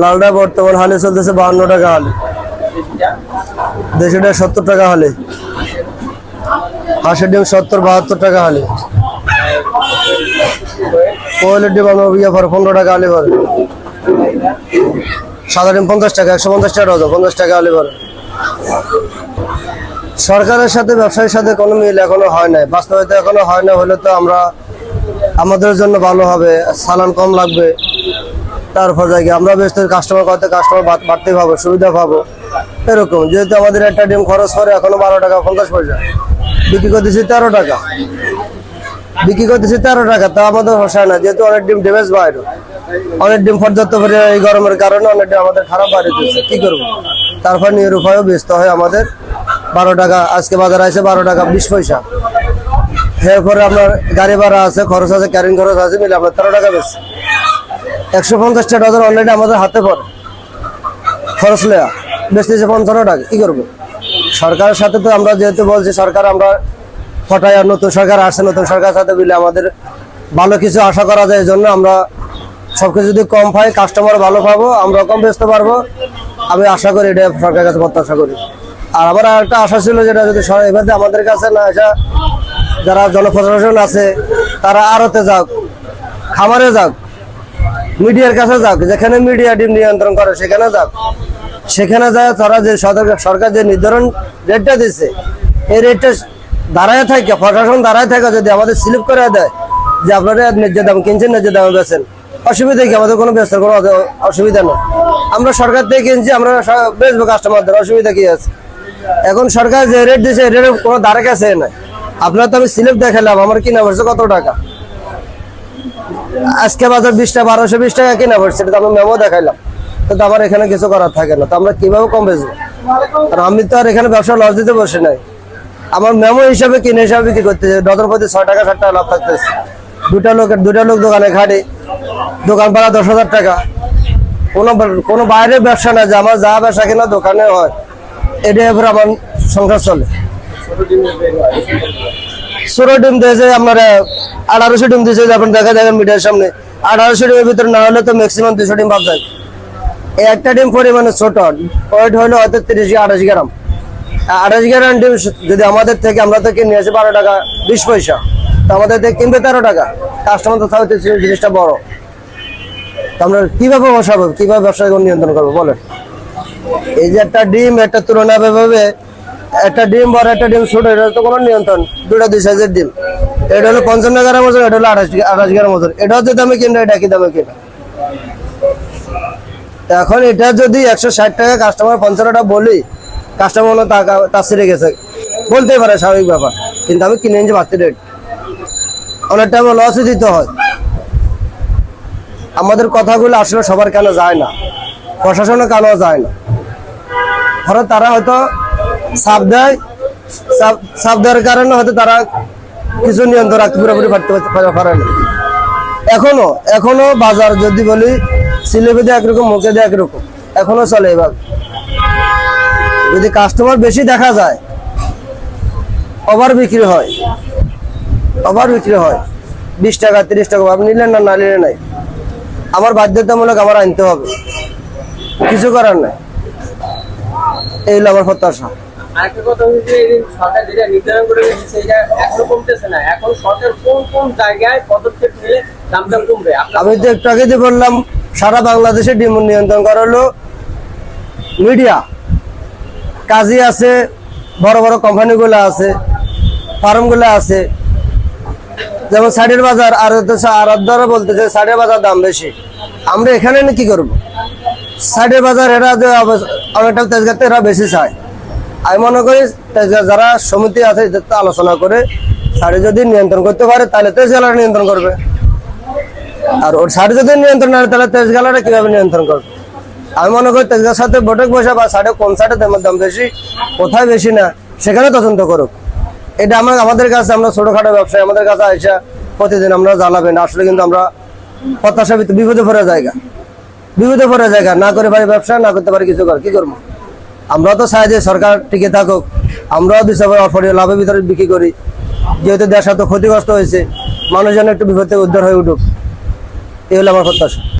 লালটা বর্তমান হালে চলতেছে বাহান্ন টাকা হালে। দেশিটা সত্তর টাকা হালে। হাঁসের ডিম সত্তর, বাহাত্তর টাকা হালে। কোয়েলের ডিম আমার ইয়ে পনেরো টাকা হালে পরে সাদা ডিম পঞ্চাশ টাকা, একশো পঞ্চাশ টাকা ডজন, পঞ্চাশ টাকা হালে পরে সরকারের সাথে, ব্যবসায়ীর সাথে কোনো মিল এখনও হয় নাই। বাস্তবায়িত এখনও হয় না হলে তো আমরা আমাদের জন্য ভালো হবে, সালান কম লাগবে। তারপর যাই আমরা ব্যস্ত কাস্টমার করতে কাস্টমার বাড়তে পাবো, সুবিধা পাবো। এরকম, যেহেতু আমাদের একটা ডিম খরচ করে এখনও বারো টাকা পঞ্চাশ পয়সা। বিক্রি করতেছি তেরো টাকা। বিক্রি করতেছি তেরো টাকা, তা আমাদের হোসায় না, যেহেতু অনেক ডিম ড্যামেজ বাইরে। অনেক ডিম পর্যাপ্ত করে এই গরমের কারণে অনেক ডিম আমাদের খারাপ দিচ্ছে কি করব? তারপর নিয়ে উপায়ও ব্যস্ত হয় আমাদের। বারো টাকা, আজকে বাজার আছে বারো টাকা বিশ পয়সা। এরপরে আপনার গাড়ি ভাড়া আছে, খরচ আছে ক্যারিং খরচ আছে, মিলে আপনার তেরো টাকা বেশি। একশো পঞ্চাশটা ডজন অলরেডি আমাদের হাতে পড়ে। খরচ লেয়া বেচতেছে পঞ্চান্ন টাকা, কী করব? সরকারের সাথে তো আমরা যেহেতু বলছি, সরকার আমরা আর নতুন সরকার আসছে, নতুন সরকারের সাথে মিলে আমাদের ভালো কিছু আশা করা যায়, এই জন্য আমরা সব কিছু যদি কম পাই কাস্টমার ভালো পাবো, আমরা কম বেচতে পারব। আমি আশা করি এটা সরকারের কাছে প্রত্যাশা করি। আর আমার একটা আশা ছিল যেটা, যদি এবার আমাদের কাছে না আসা, যারা জনপ্রশাসন আছে, তারা আড়তে যাক, খামারে যাক মিডিয়ার কাছে যাক যেখানে মিডিয়া ডিম নিয়ন্ত্রণ করে, সেখানে যাক সেখানে যায় তারা যে সরকার যে নির্ধারণ রেটটা দিচ্ছে এই রেটটা দাঁড়ায় থাকে, প্রশাসন দাঁড়ায় থাকে, যদি আমাদের স্লিপ করে দেয়, যে আপনারা ন্যায্য দাম কিনছেন, ন্যায্য দামে বেছেন অসুবিধা কি? আমাদের কোনো ব্যস্ত কোনো অসুবিধা নেই। আমরা সরকার থেকে কিনছি, আমরা বেচবো কাস্টমারদের অসুবিধা কি আছে? এখন সরকার যে রেট দিচ্ছে রেটের কোনো ধারে কাছে নাই। আপনার তো আমি স্লিপ দেখালাম, আমার কিনা পড়ছে কত টাকা? আজকে বাজার বিশটা, বারোশো বিশ টাকা কিনা পড়ছে, এটা তো আমি মেমো দেখাইলাম। তো আমার এখানে কিছু করার থাকে না, তো আমরা কীভাবে কম বেচবো? কারণ আমি তো আর এখানে ব্যবসা লস দিতে বসে নাই। আমার মেমো হিসাবে, কিনে হিসাবে বিক্রি করতেছে ডজন প্রতি ছয় টাকা ষাট টাকা লাভ থাকতেছে। দুটা লোকের, দুটা লোক দোকানে খাটে। দোকান ভাড়া দশ হাজার টাকা। কোনো কোনো বাইরের ব্যবসা না যে আমার যা ব্যবসা কিনা দোকানে হয়। এটা এবার আমার সংসার চলে। ষোলো ডিম দিয়েছে আপনার আঠারোশো ডিম দিয়েছে আপনি দেখা দেখেন মিডিয়ার সামনে। আঠারোশো ডিমের ভিতরে না হলে তো ম্যাক্সিমাম দুশো ডিম পাব যায়। এই একটা ডিম পরিমাণে ছোট, ওয়েট হলো হয়তো তিরিশ আঠাশ গ্রাম। আঠাশ গ্রাম ডিম যদি আমাদের থেকে আমরা তো কিনে আসি বারো টাকা, বিশ পয়সা, তো আমাদের থেকে কিনবে তেরো টাকা। কাস্টমার তো তাহলে জিনিসটা বড়। তো আমরা কীভাবে বসাবো, কীভাবে ব্যবসা নিয়ন্ত্রণ করব, বলেন? এই যে একটা ডিম, একটা তুলনা ভাবে একটা ডিম বড়, একটা ডিম ছোট, এটা তো কোনো নিয়ন্ত্রণ। দুটা দুই সাইজের ডিম। এটা হলো পঞ্চান্ন গ্রাম ওজন এটা হলো আঠাশ আঠাশ গ্রাম ওজন এটাও যে দামে কিনবে, এটা কি দামে কিনা এখন এটা যদি একশো ষাট টাকা কাস্টমার পঞ্চান্নটা বলি কাস্টমার হয় টাকা তাসিরে গেছে। বলতেই পারে, স্বাভাবিক ব্যাপার। কিন্তু আমি কিনে নিয়েছি বাড়তি রেট অনেক টাইম লসই দিতে হয়। আমাদের কথাগুলো আসলে সবার কেন যায় না। প্রশাসনে কেন যায় না। ধরো তারা হয়তো চাপ দেয় চাপ দেওয়ার কারণে হয়তো তারা কিছু নিয়ন্ত্রণ রাখতে পুরোপুরি পারে- না। এখনও এখনও বাজার যদি বলি সিলেবে দিয়ে একরকম মুখে দিয়ে একরকম। এখনও চলে এবার যদি কাস্টমার বেশি দেখা যায় ওভার বিক্রি হয় ওভার বিক্রি হয়, বিশ টাকা, তিরিশ টাকা, আপনি নিলেন না না নিলেন নাই? আমার বাধ্যতামূলক আমার আনতে হবে। কিছু করার নাই। এই হলো আমার প্রত্যাশা। আরেকটা কথা হচ্ছে সরকার যেটা নির্ধারণ করে এখনও কমতেছে না। এখন সরকার কোন কোন জায়গায় পদক্ষেপ নিলে দামটা কমবে? আমি তো একটু আগে যে বললাম সারা বাংলাদেশে ডিম নিয়ন্ত্রণ করা হলো। মিডিয়া কাজী আছে বড় বড় কোম্পানিগুলো আছে ফার্মগুলো আছে। যেমন সাইডের বাজার আর আরাধ্যারা বলতেছে সাইডের বাজার দাম বেশি। আমরা এখানে কি করব? সাইডের বাজার এরা যে অনেকটা তেজগাতে এরা বেশি চায়। আমি মনে করি যারা সমিতি আছে আলোচনা করে সাইডে যদি নিয়ন্ত্রণ করতে পারে, তাহলে তেজ তেজগালা নিয়ন্ত্রণ করবে। আর ওর সাইডে যদি নিয়ন্ত্রণ না তাহলে তেজ তেজগালাটা কীভাবে নিয়ন্ত্রণ করবে? আমি মনে করি তেজগার সাথে বৈঠক বসে বা সাইডে কোন সাইডে দামের দাম বেশি, কোথায় বেশি না, সেখানে তদন্ত করুক। এটা আমরা, আমাদের কাছে আমরা ছোটোখাটো ব্যবসায়ী, আমাদের কাছে আইসা প্রতিদিন আমরা জ্বালাবেন। আসলে কিন্তু আমরা প্রত্যাশা বিপদে পড়ে জায়গা। বিপদে পড়ে জায়গা। না করে পারি ব্যবসা, না করতে পারি কিছু কর, কি করব? আমরাও তো চাই যে সরকার টিকে থাকুক, আমরাও দুই সবাই অফারে লাভের ভিতরে বিক্রি করি। যেহেতু দেশ এত ক্ষতিগ্রস্ত হয়েছে, মানুষজন একটু বিপদ থেকে উদ্ধার হয়ে উঠুক। এই হলো আমার প্রত্যাশা।